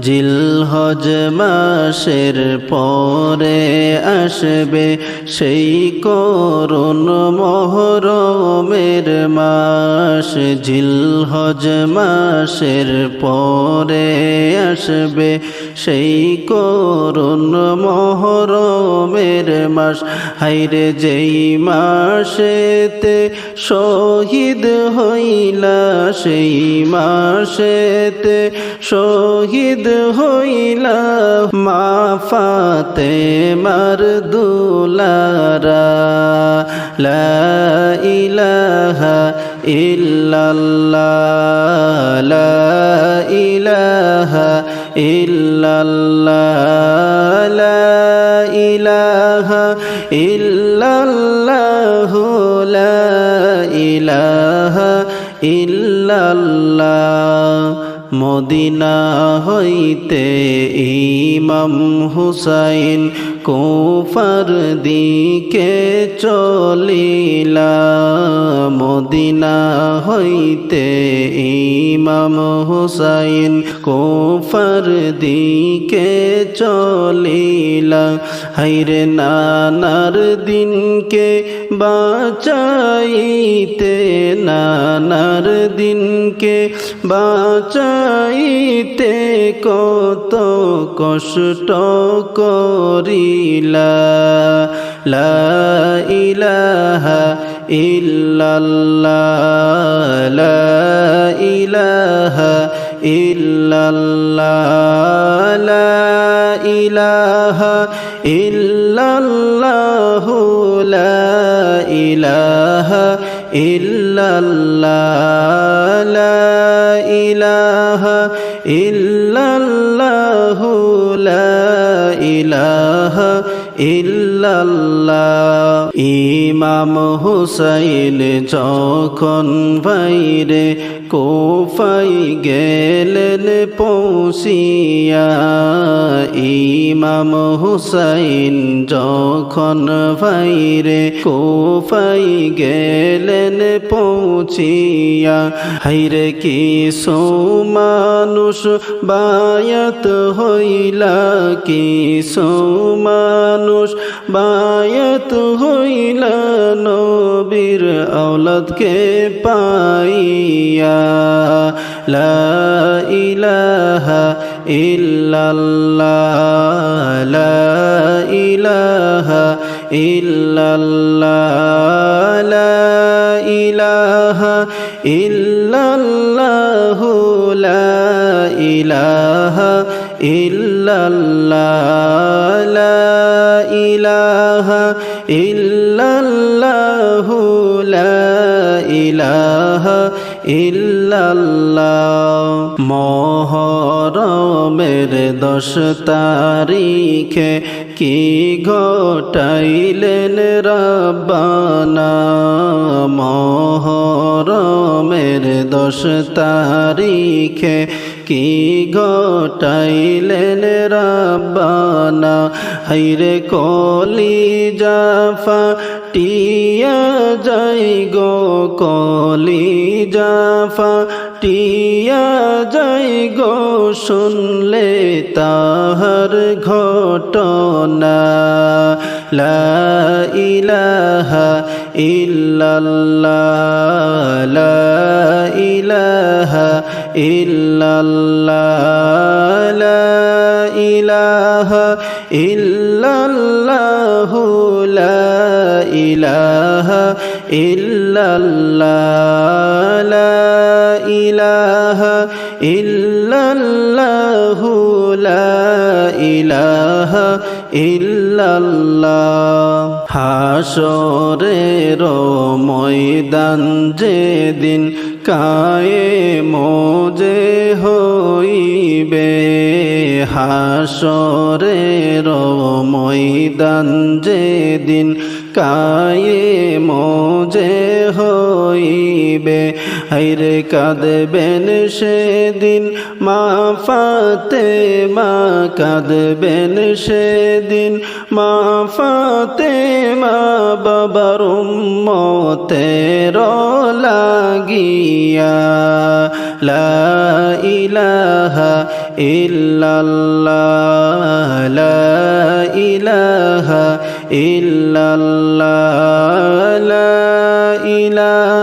জিলহজ মাসের পরে আসবে সেই করুণ মহরমের মাস। জিলহজ মাসের পরে আসবে সেই করুণ মহরমের মাস। হাইরে যেই মাসেতে শহীদ হইলা, সেই মাসেতে শহীদ হইলা। মা ফাতে মার দুলারা, লা ইলাহা ইল্লাল্লাহ, লা ইলাহা ইল্লাল্লাহ লা ইলাহা ইল্লাল্লাহ লা ইলাহা ইল্লাল্লাহ। মদিনা হইতে ইমাম হুসাইন কোফার দিকে চলিলা মদিনা হইতে ইমাম হুসাইন কোফার দিকে চলিলা হাইরে নানার দিনকে বাঁচাইতে, নানার দিনকে বাঁচাইতে কত কষ্ট করিলা লা ইলাহা ইল্লাল্লাহ লা ইলাহা ইল্লাল্লাহ লা ইলাহা ইল্লাল্লাহ লা ইলাহা ইল্লাল্লাহ লা ইলাহা ইল্লাল্লাহ ইলাহা ইল্লাল্লাহ ইমাম হুসাইন যখন বাইরে কোফাই গেলেন পৌঁছিয়া, ইমাম হুসাইন যখন বাইরে কোফাই গেলেন পৌঁছিয়া হাইরে কি মানুষ বায়াত হইলা কি মানুষ বায়াত হইলা নবীর আওলাদকে পাইয়া, লা ইলাহা ইল্লাল্লাহ, লা ইলাহা ইল্লাল্লাহ, লা ইলাহা ইল্লাল্লাহ, লা ইলাহা ইল্লাল্লাহ, লা ইলাহা ইল্লাল্লাহ লা ইলাহা ইল্লাল্লাহ। মহরমের দশ তারিখে কি ঘটাইলেন রব্বানা? মহরমের দশ তারিখে কি ঘটাইলেন রব্বানা? হাইরে কলি জাফা টিয়া যাই গো, কলি জাফা টিয়া যাই গো, শুনলে তাহার ঘটনা। লা ইলাহা ইল্লাল্লাহ, লা ইলাহা ইল্লাল্লাহ লা ইলাহা ইল্লাল্লাহ লা ইলাহা ইল্লাল্লাহ লা ইলাহা ইল্লাল্লাহ লা যেদিন কায়ে মোজে হইবে হাসরের ময়দান যেদিন কায়ে মোজে হইবে হাইরে কাঁদবেন সেদিন, মা ফাতে মা কাঁদবেন সেদিন, মা ফাতে মা বাবার উম্মতের লাগিয়া লা ইলাহা ইল্লাল্লাহ, লা ইলাহা ইল্লাল্লাহ, লা ইলাহা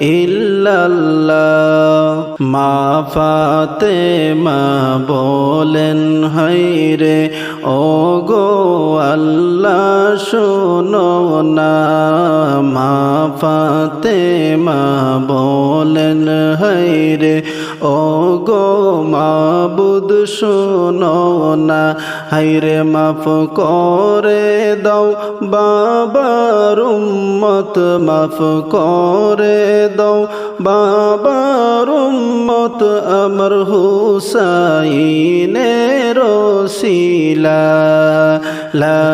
ইল্লাল্লাহ, মা ফাতে মা বলেন হাইরে ও গো আল্লাহ, শোনো না। মা ফাতে মা বলেন হাইরে ও গো মাবুদ, শোনো না। হাইরে মাফ করে দাও, বাবার উম্মত মাফ করে দাও। বাবার উম্মত আমার হুসাইনের রসিলা লা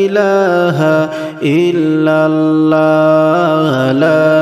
ইলাহা ইল্লাল্লাহ, লা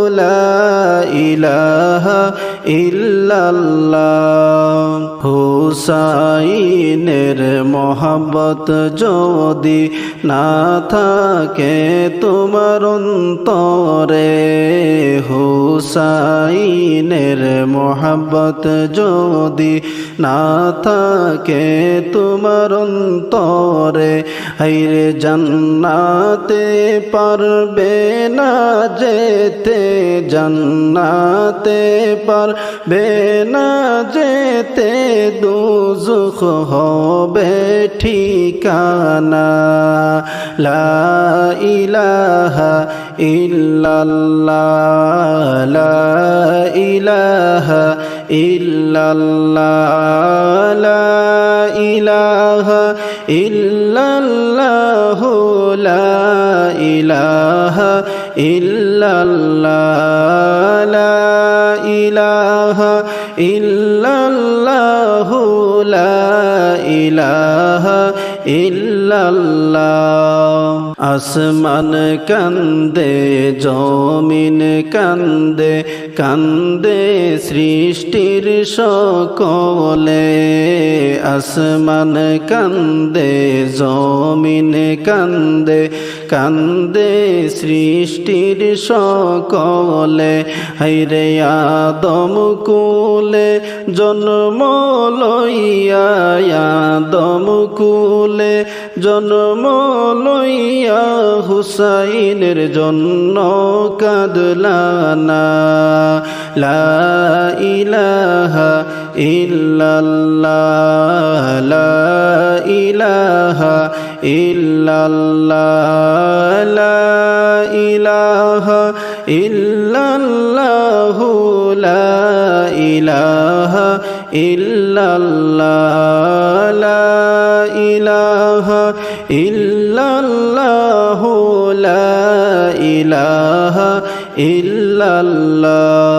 লা ইলাহা হুসাইনের মোহাব্বত যদি না থাকে তোমার অন্তরে, হুসাইনের মোহাব্বত যদি না থাকে তোমার অন্তরে হাইরে জান্নাতে পারবে না যেতে। জান্নাতে পারবে না যেতে দুজুখ হবে ঠিকানা। লা ইলাহা ইল্লাল্লাহ, লা ইলাহা ইল্লাল্লাহ, লা ইলাহা ইল্লাল্লাহ, লা ইলাহা ইল্লাল্লাহ লা ইলাহা আসমান কান্দে জমিন কান্দে কান্দে সৃষ্টির সকলে। আসমান কান্দে জমিন কান্দে কান্দে সৃষ্টির সকলে। হাইরে আদম কুলে জন্ম লইয়া কুলে জন্ম লইয়া হুসাইনের জন্য কাদলানা। লা ইলাহা ইল্লাল্লাহ, লা ইলাহা ইল্লাল্লাহ, লা ইলাহা ইল্লাল্লাহ, লা ইলাহা ইল্লাল্লাহ, লা ইলাহা ইল্লাল্লাহ, লা ইলাহা ইল্লাল্লাহ।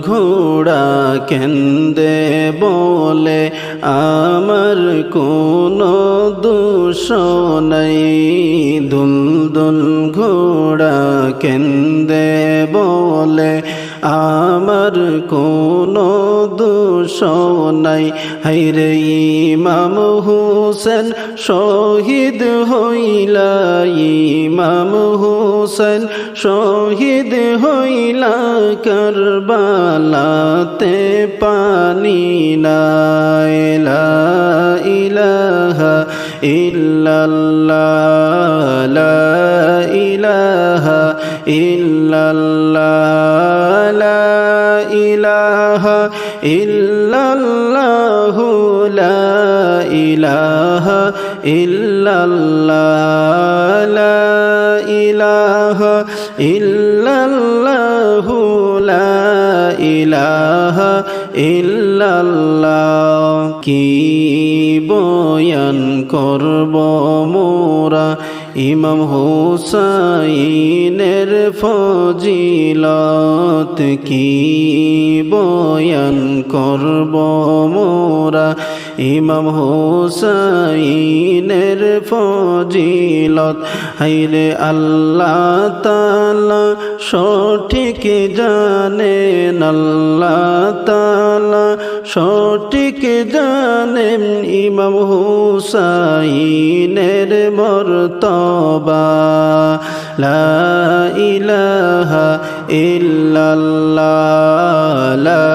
ঘোড়া কেন্দে বলে আমার কোনো দোষ নাই। দুল দুল ঘোড়া কেন্দে বলে আমার কোনো দোষ নাই। হাইরে ইমাম হুসেন, শহীদ হইলা ইমাম হুসেন, শহীদ হইলা করবালাতে পানি নাইলা ইলাহা ইল্লাল্লাহ, লা ইলাহা ইল্লাল্লাহ। লা ইল্লাল্লাহু ইলাহা ইল্লাল্লাহ লা ইলাহা ইল্লাল্লাহ লা ইলাহা ইল্লাল্লাহ। কি বয়ান করব মোরা? ইমাম হুসাইনের ফজিলত কি বয়ান করব মোরা? ইমাম হুসাইনের ফজিলত, হাইরে আল্লাহ তালা সঠিক জানেন, আল্লাহ তালা সঠিক জানেন ইমাম হুসাইনের মর্তবা। লা ইলাহা ইল্লাল্লাহ, লা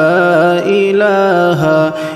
ইলাহা